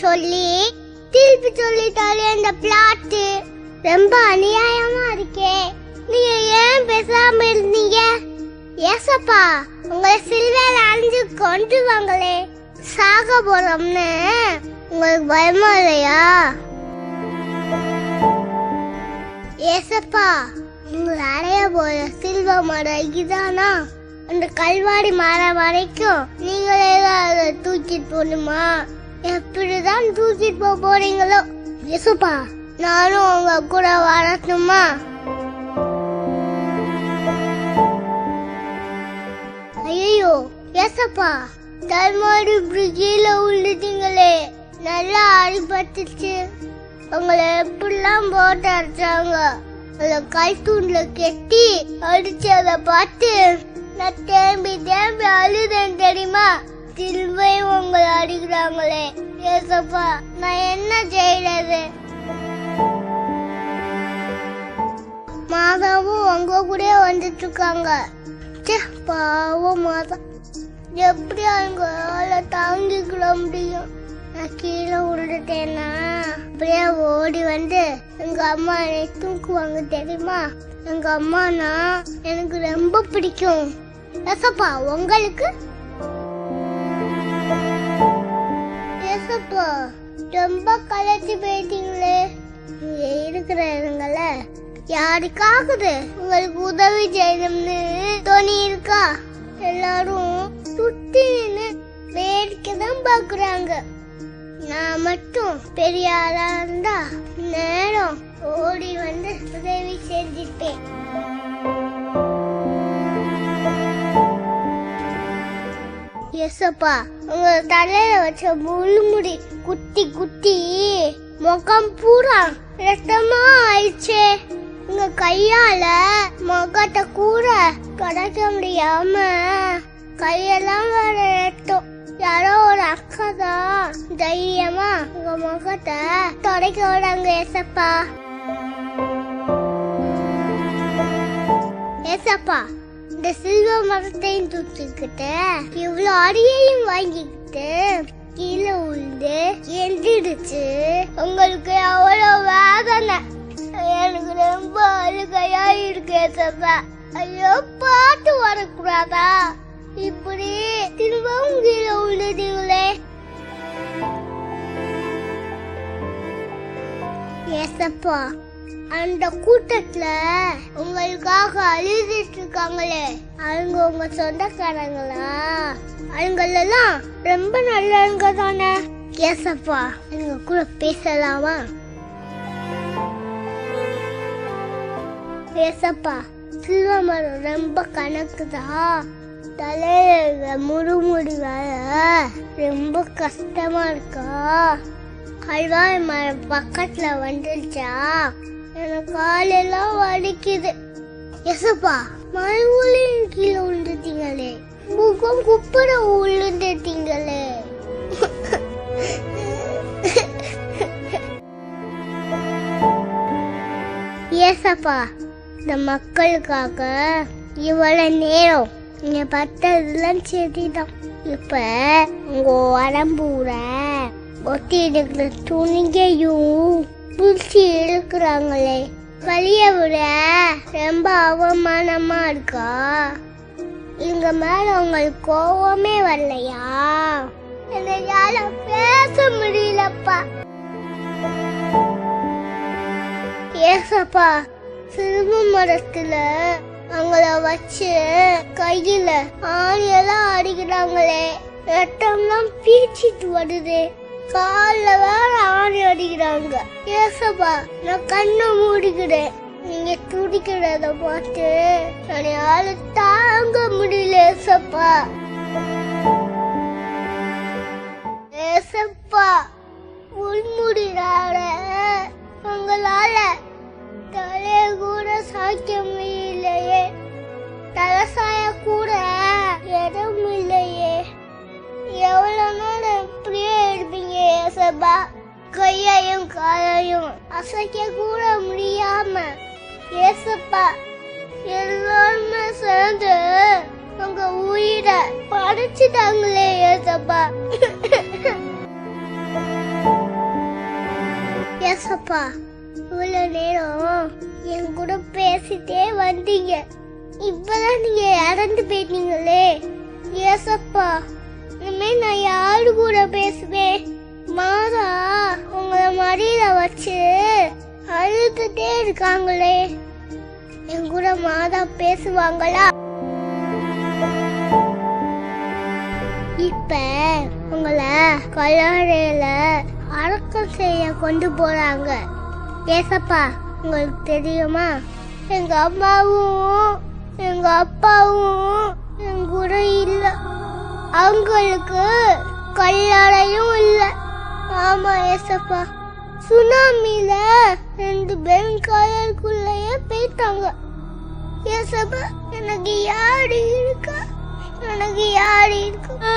சொல்லி திருப்பி சொல்லிட்டாலே அந்த பிளாட்டு ரொம்ப அநியாயமா இருக்கே. நீங்க ஏன் பேசாம இருந்தீங்க? ஏசப்பா உங்களை சில்வேர் அழிஞ்சு கொண்டு வாங்களே. சாக போறோம்னு. உங்களுக்கு பயமா இல்லையா? ஏசப்பா உங்களை அடைய போற சில்வ மரம் இதுதானா அந்த கல்வாடி மரம் வரைக்கும் நீங்களே தான் அதை தூக்கிட்டு போகணுமா? எப்படிதான் தூக்கிட்டு போக போறீங்களோ? இயேசுப்பா நானும் உங்க கூட வரட்டுமா? ஐயோ ஏசப்பா தர்மாடி பிரிட்ஜில கீழே நல்லா அடிபட்டுச்சு. உங்களை எப்படிலாம் போட்டு அடிச்சாங்க? அதை கை தூண்ல கெட்டி அடிச்சத பார்த்து நான் தேம்பி தேம்பி அழுதேன் தெரியுமா? சிலுவை உங்களை அடிக்கிறாங்களே. ஏசப்பா நான் என்ன செய்யறது மாதாவும் உங்க கூட வந்துட்டு இருக்காங்க ச்சே, பாவம் மாதா. எப்படி அவங்களால தாங்கிக்கிட முடியும்? நான் கீழே விழுந்துட்டேன்னா அப்படியே ஓடி வந்து எங்க அம்மா என்னை தூக்குவாங்க தெரியுமா? எங்க அம்மானா எனக்கு ரொம்ப பிடிக்கும். ஏசப்பா உங்களுக்கு? ஏசப்பா ரொம்ப கலைச்சு போயிட்டீங்களே. இங்க இருக்கிறவங்கள யாருக்காகுது உங்களுக்கு உதவி செய்யணும்னு தோணி இருக்கா? எல்லாரும் சுத்தி நின்று வேடிக்கை தான் பாக்குறாங்க நான் மட்டும் பெரிய ஆளா இருந்தா நேரம் ஓடி வந்து உதவி செஞ்சிருப்பேன் எஸ்அப்பா உங்க தலையில வச்ச முழுமுடி குத்தி குத்தி முகம் பூரா ரத்தமா ஆயிடுச்சு. உங்க கையால முகத்தை கூட கடக்க முடியாம கையெல்லாம் வேற ரத்தம். யாரோ ஒரு அக்கா தான் தைரியமா உங்க முகத்தை தொடக்க விடாங்க ஏசப்பா ஏசப்பா இந்த சில்வ மரத்தையும் தூக்கிக்கிட்டு இவ்வளவு அடியையும் வாங்கிக்கிட்டு கீழே உண்டு எந்திரிச்சு உங்களுக்கு அவ்வளோ வேதனை. எனக்கு ரொம்ப அழுகையா இருக்கு ஏசப்பா ஐயோ பாட்டு வரக்கூடாதா? இப்படி திரும்பவும் கீழே விழுந்தீங்களே ஏசப்பா அந்த கூட்டத்துல உங்களுக்காக அழுதுட்டு இருக்காங்களே அவங்க உங்க சொந்தக்காரங்களா? அவங்களெல்லாம் ரொம்ப நல்லவங்க தானே? ஏசப்பா எங்க கூட பேசலாமா? ஏசப்பா சில்வமரம் ரொம்ப கணக்குதா? தலையில முறுமுடி வர ரொம்ப கஷ்டமா இருக்கா? கல்வாய் மரம் பக்கத்துல வந்துருச்சா? எனக்கு காலெல்லாம் வலிக்குது. எசப்பா மறுபடியும் கீழே விழுந்துட்டீங்களே. முகம் குப்பட விழுந்துட்டீங்களே ஏசப்பா இந்த மக்களுக்காக இவ்வளவு நேரம் நீங்க பத்ததெல்லாம் சரிதான் இப்ப உங்க உடம்பூர ஒத்தி இருக்கிற துணிகையும் பிடிச்சி இருக்கிறாங்களே வழிய விட ரொம்ப அவமானமா இருக்கா? இங்க மேல உங்களுக்கு கோவமே வரலையா? என்னால பேச முடியலப்பா. ஏசப்பா சிறும மரத்துல அவங்கள வச்சு கையில ஆணியெல்லாம் அடிக்கிறாங்களே ரத்தம்லாம் பீச்சிட்டு வருது. கால்ல வேற ஆணி அடிக்கிறாங்க. ஏசப்பா நான் கண்ணை மூடிக்கிறேன். நீங்க துடிக்கிறத பார்த்து என்னால தாங்க முடியல ஏசப்பா. அப்பா கையையும் காலையும் அசைக்க கூட முடியாம ஏசப்பா எல்லாருமே சேர்ந்து உங்க உயிரை படைச்சிட்டாங்களே ஏசப்பா. ஏசப்பா இவ்வளோ நேரம் என் கூட பேசிட்டே வந்தீங்க. இப்பதான் நீங்க இறந்து போயிட்டீங்களே. ஏசப்பா இனிமே நான் யாரு கூட பேசுவேன்? வச்சு அழுதுட்டே இருக்காங்களே. என் கூட மாதா பேசுவாங்களா? இப்ப உங்களை கல்லறையில அடக்கம் செய்ய கொண்டு போறாங்க. ஏசப்பா உங்களுக்கு தெரியுமா? எங்க அம்மாவும் எங்க அப்பாவும் என் கூட இல்ல. அவங்களுக்கு கல்லறையும் இல்ல. ஆமா ஏசப்பா. சுனாமியில ரெண்டு பேரும் காயலுக்குள்ளேயே போயிட்டாங்க எனக்கு யாரு இருக்கா? எனக்கு யாரு இருக்கா?